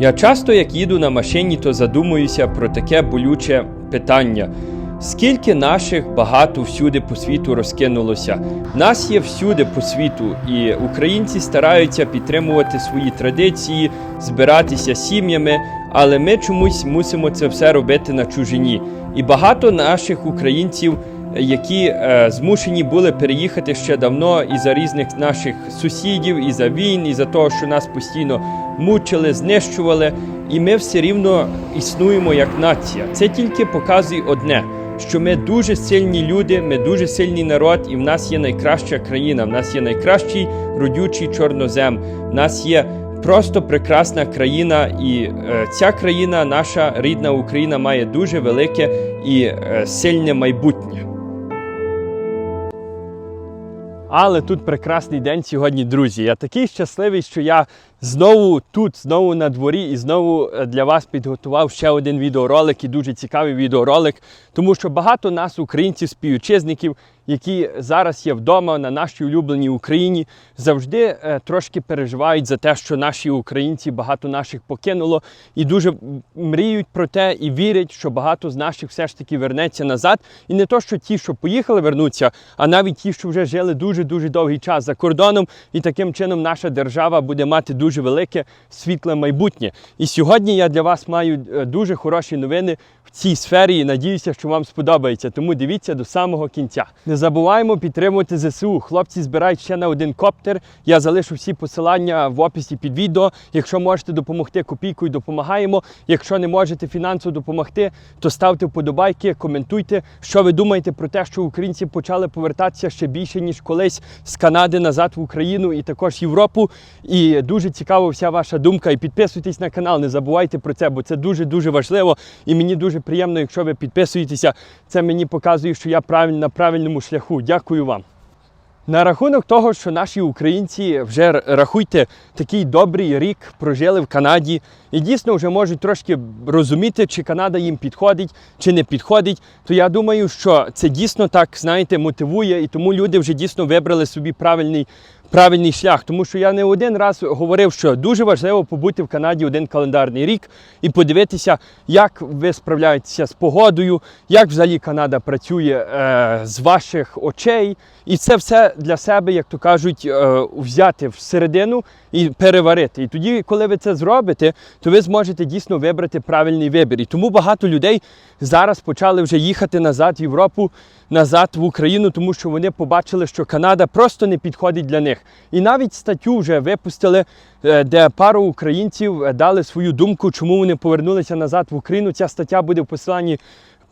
Я часто, як їду на машині, то задумуюся про таке болюче питання. Скільки наших багато всюди по світу розкинулося? Нас є всюди по світу, і українці стараються підтримувати свої традиції, збиратися сім'ями, але ми чомусь мусимо це все робити на чужині. І багато наших українців, які е, змушені були переїхати ще давно із за різних наших сусідів, із за війн, із за того, що нас постійно мучили, знищували, і ми все рівно існуємо як нація. Це тільки показує одне. Що ми дуже сильні люди, ми дуже сильний народ, і в нас є найкраща країна. В нас є найкращий родючий чорнозем. В нас є просто прекрасна країна, і е, ця країна, наша рідна Україна, має дуже велике і е, сильне майбутнє. Але тут прекрасний день сьогодні, друзі. Я такий щасливий, що я знову тут, знову на дворі, і знову е, для вас підготував ще один відеоролик і дуже цікавий відеоролик, тому що багато нас, українців, співвітчизників, які зараз є вдома на нашій улюбленій Україні, завжди е, трошки переживають за те, що наші українці багато наших покинуло, і дуже мріють про те і вірять, що багато з наших все ж таки вернеться назад. І не то, що ті, що поїхали, вернуться, а навіть ті, що вже жили дуже дуже довгий час за кордоном, і таким чином наша держава буде мати дуже велике світле майбутнє. І сьогодні я для вас маю е, дуже хороші новини в цій сфері. і Надіюся, що вам сподобається. Тому дивіться до самого кінця. Не забуваємо підтримувати ЗСУ. Хлопці збирають ще на один коптер. Я залишу всі посилання в описі під відео. Якщо можете допомогти копійкою, допомагаємо. Якщо не можете фінансово допомогти, то ставте вподобайки, коментуйте, що ви думаєте про те, що українці почали повертатися ще більше ніж колись з Канади назад в Україну і також Європу. І дуже цікава вся ваша думка. І підписуйтесь на канал, не забувайте про це, бо це дуже дуже важливо. І мені дуже приємно, якщо ви підписуєтеся. Це мені показує, що я правильно на правильному шляху. Дякую вам. На рахунок того, що наші українці вже рахуйте такий добрий рік прожили в Канаді і дійсно вже можуть трошки розуміти, чи Канада їм підходить, чи не підходить, то я думаю, що це дійсно так, знаєте, мотивує, і тому люди вже дійсно вибрали собі правильний. Правильний шлях, тому що я не один раз говорив, що дуже важливо побути в Канаді один календарний рік і подивитися, як ви справляєтеся з погодою, як взагалі Канада працює е, з ваших очей, і це все для себе, як то кажуть, е, взяти всередину і переварити. І тоді, коли ви це зробите, то ви зможете дійсно вибрати правильний вибір. І тому багато людей зараз почали вже їхати назад в Європу, назад в Україну, тому що вони побачили, що Канада просто не підходить для них. І навіть статтю вже випустили, е, де пару українців е, дали свою думку, чому вони повернулися назад в Україну. Ця стаття буде в посиланні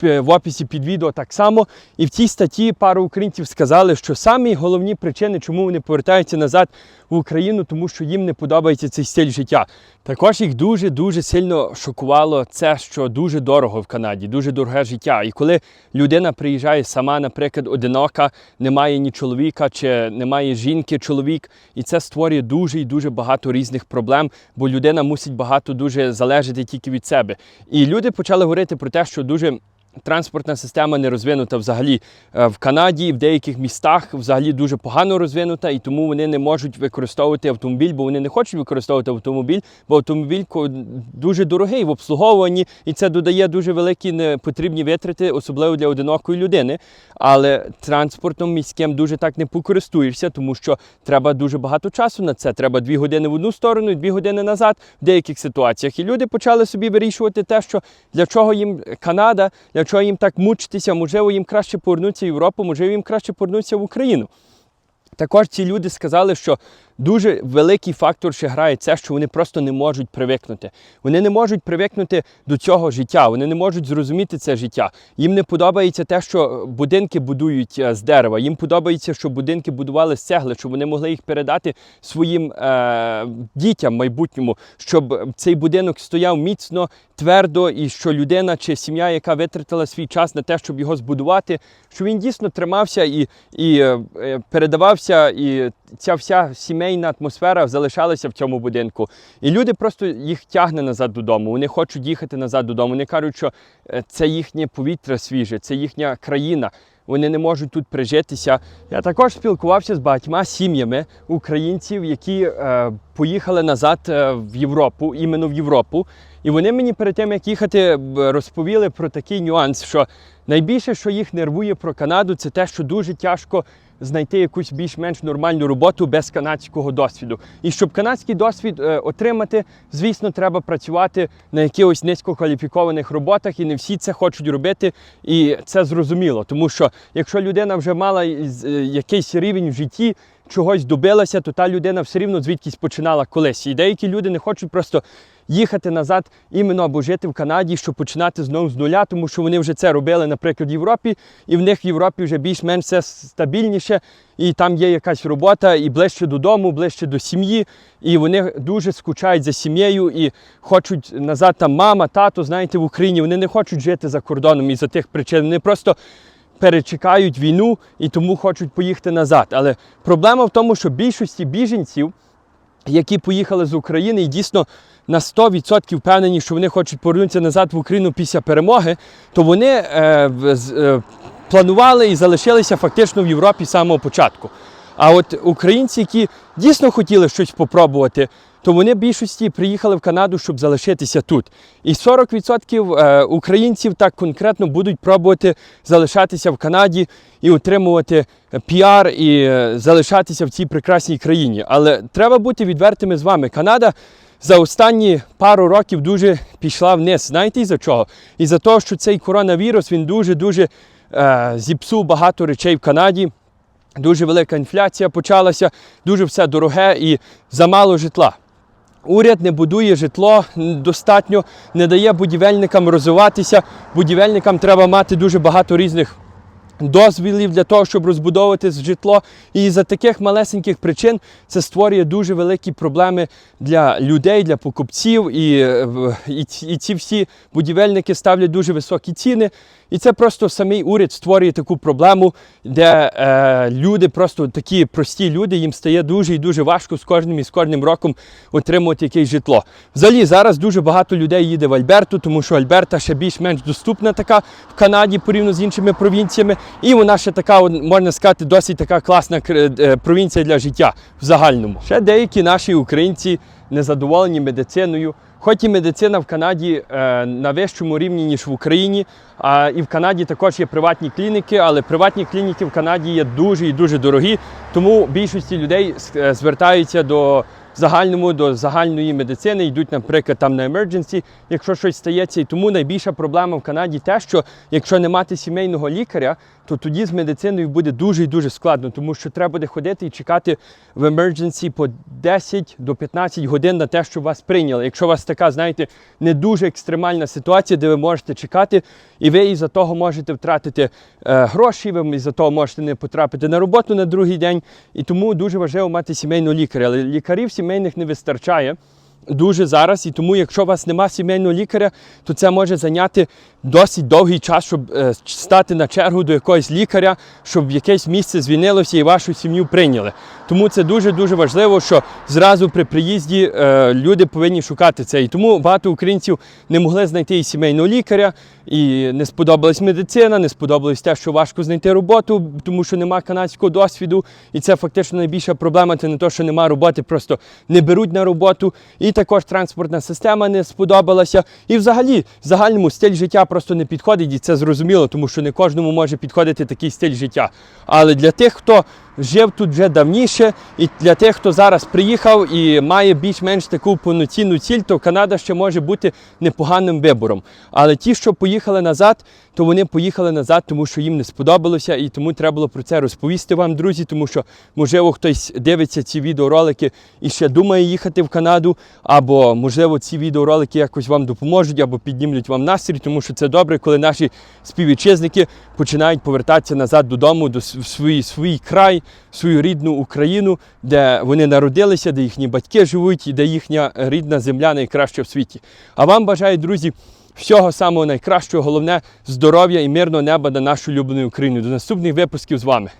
в описі під відео так само. І в цій статті пару українців сказали, що самі головні причини, чому вони повертаються назад в Україну, тому що їм не подобається цей стиль життя. Також їх дуже дуже сильно шокувало це, що дуже дорого в Канаді, дуже дороге життя. І коли людина приїжджає сама, наприклад, одинока, немає ні чоловіка чи немає жінки, чоловік, і це створює дуже і дуже багато різних проблем, бо людина мусить багато дуже залежати тільки від себе. І люди почали говорити про те, що дуже Транспортна система не розвинута взагалі Е, в Канаді, в деяких містах взагалі дуже погано розвинута, і тому вони не можуть використовувати автомобіль, бо вони не хочуть використовувати автомобіль, бо автомобіль дуже дорогий в обслуговуванні, і це додає дуже великі непотрібні витрати, особливо для одинокої людини. Але транспортом міським дуже так не покористуєшся, тому що треба дуже багато часу на це. Треба дві години в одну сторону і дві години назад в деяких ситуаціях. І люди почали собі вирішувати те, що для чого їм Канада, для чого їм так мучитися, можливо, їм краще повернутися в Європу, можливо, їм краще повернутися в Україну. Також ці люди сказали, що дуже великий фактор ще грає це, що вони просто не можуть привикнути. Вони не можуть привикнути до цього життя, вони не можуть зрозуміти це життя. Їм не подобається те, що будинки будують е, з дерева. Їм подобається, що будинки будували з цегли, щоб вони могли їх передати своїм е, дітям майбутньому, щоб цей будинок стояв міцно, твердо, і що людина чи сім'я, яка витратила свій час на те, щоб його збудувати, що він дійсно тримався і, і е, передавався, і ця вся сімейна атмосфера залишалася в цьому будинку. І люди просто їх тягне назад додому. Вони хочуть їхати назад додому. Вони кажуть, що е, це їхнє повітря свіже, це їхня країна. вони не можуть тут прижитися. Я також спілкувався з багатьма сім'ями українців, які е, поїхали назад е, в Європу, іменно в Європу. І вони мені перед тим, як їхати, розповіли про такий нюанс, що найбільше, що їх нервує про Канаду, це те, що дуже тяжко знайти якусь більш-менш нормальну роботу без канадського досвіду. І щоб канадський досвід е, отримати, звісно, треба працювати на якихось низькокваліфікованих роботах, і не всі це хочуть робити. І це зрозуміло, тому що якщо людина вже мала е, якийсь рівень в житті, чогось добилася, то та людина все рівно звідкись починала колись. І деякі люди не хочуть просто їхати назад іменно або жити в Канаді, щоб починати знову з нуля, тому що вони вже це робили, наприклад, в Європі, і в них в Європі вже більш-менш все стабільніше, і там є якась робота, і ближче додому, ближче до сім'ї. І вони дуже скучають за сім'єю і хочуть назад там мама, тато, знаєте, в Україні. Вони не хочуть жити за кордоном із-за тих причин. Вони просто перечекають війну і тому хочуть поїхати назад. Але проблема в тому, що більшості біженців, які поїхали з України і дійсно на 100% впевнені, що вони хочуть повернутися назад в Україну після перемоги, то вони е, е, планували і залишилися фактично в Європі з самого початку. А от українці, які дійсно хотіли щось попробувати, то вони більшості приїхали в Канаду, щоб залишитися тут. І 40% е, українців так конкретно будуть пробувати залишатися в Канаді і отримувати е, піар і е, залишатися в цій прекрасній країні. Але треба бути відвертими з вами. Канада за останні пару років дуже пішла вниз. Знаєте із-за чого? Із-за того, що цей коронавірус він дуже-дуже е, зіпсув багато речей в Канаді. Дуже велика інфляція почалася, дуже все дороге і замало житла. Уряд не будує житло достатньо, не дає будівельникам розвиватися. Будівельникам треба мати дуже багато різних дозвілів для того, щоб розбудовувати житло. І за таких малесеньких причин це створює дуже великі проблеми для людей, для покупців. І, е, і, і ці всі будівельники ставлять дуже високі ціни. І це просто самий уряд створює таку проблему, де е, люди, просто такі прості люди, їм стає дуже і дуже важко з кожним і з кожним роком отримувати якесь житло. Взагалі зараз дуже багато людей їде в Альберту, тому що Альберта ще більш-менш доступна така в Канаді порівняно з іншими провінціями. І вона ще така, можна сказати, досить така класна е, провінція для життя в загальному. Ще деякі наші українці незадоволені медициною. Хоч і медицина в Канаді е, на вищому рівні, ніж в Україні, а і в Канаді також є приватні клініки, але приватні клініки в Канаді є дуже і дуже дорогі, тому більшості людей е, звертаються до загальному, до загальної медицини, йдуть, наприклад, там на emergency, якщо щось стається. І тому найбільша проблема в Канаді те, що якщо не мати сімейного лікаря, то тоді з медициною буде дуже і дуже складно, тому що треба буде ходити і чекати в emergency по 10 до 15 годин на те, щоб вас прийняли. Якщо у вас така, знаєте, не дуже екстремальна ситуація, де ви можете чекати, і ви із-за того можете втратити е, гроші, ви із-за того можете не потрапити на роботу на другий день. І тому дуже важливо мати сімейного лікаря. Але лікарів сімейних не вистачає. Дуже зараз, і тому, якщо у вас немає сімейного лікаря, то це може зайняти досить довгий час, щоб е, стати на чергу до якогось лікаря, щоб якесь місце звільнилося і вашу сім'ю прийняли. Тому це дуже дуже важливо, що зразу при приїзді е, люди повинні шукати це. І тому багато українців не могли знайти і сімейного лікаря, і не сподобалась медицина, не сподобалось те, що важко знайти роботу, тому що немає канадського досвіду. І це фактично найбільша проблема. Це не те, що немає роботи, просто не беруть на роботу. І також транспортна система не сподобалася. І взагалі, в загальному стиль життя просто не підходить, і це зрозуміло, тому що не кожному може підходити такий стиль життя. Але для тих, хто жив тут вже давніше, і для тих, хто зараз приїхав і має більш-менш таку повноцінну ціль, то Канада ще може бути непоганим вибором. Але ті, що поїхали назад, то вони поїхали назад, тому що їм не сподобалося, і тому треба було про це розповісти вам, друзі, тому що, можливо, хтось дивиться ці відеоролики і ще думає їхати в Канаду, або, можливо, ці відеоролики якось вам допоможуть, або піднімуть вам настрій, тому що це добре, коли наші співвітчизники починають повертатися назад додому, до свій, свій край, свою рідну Україну, де вони народилися, де їхні батьки живуть і де їхня рідна земля найкраща в світі. А вам бажаю, друзі, всього самого найкращого, головне здоров'я і мирного неба на нашу улюблену Україну. До наступних випусків з вами.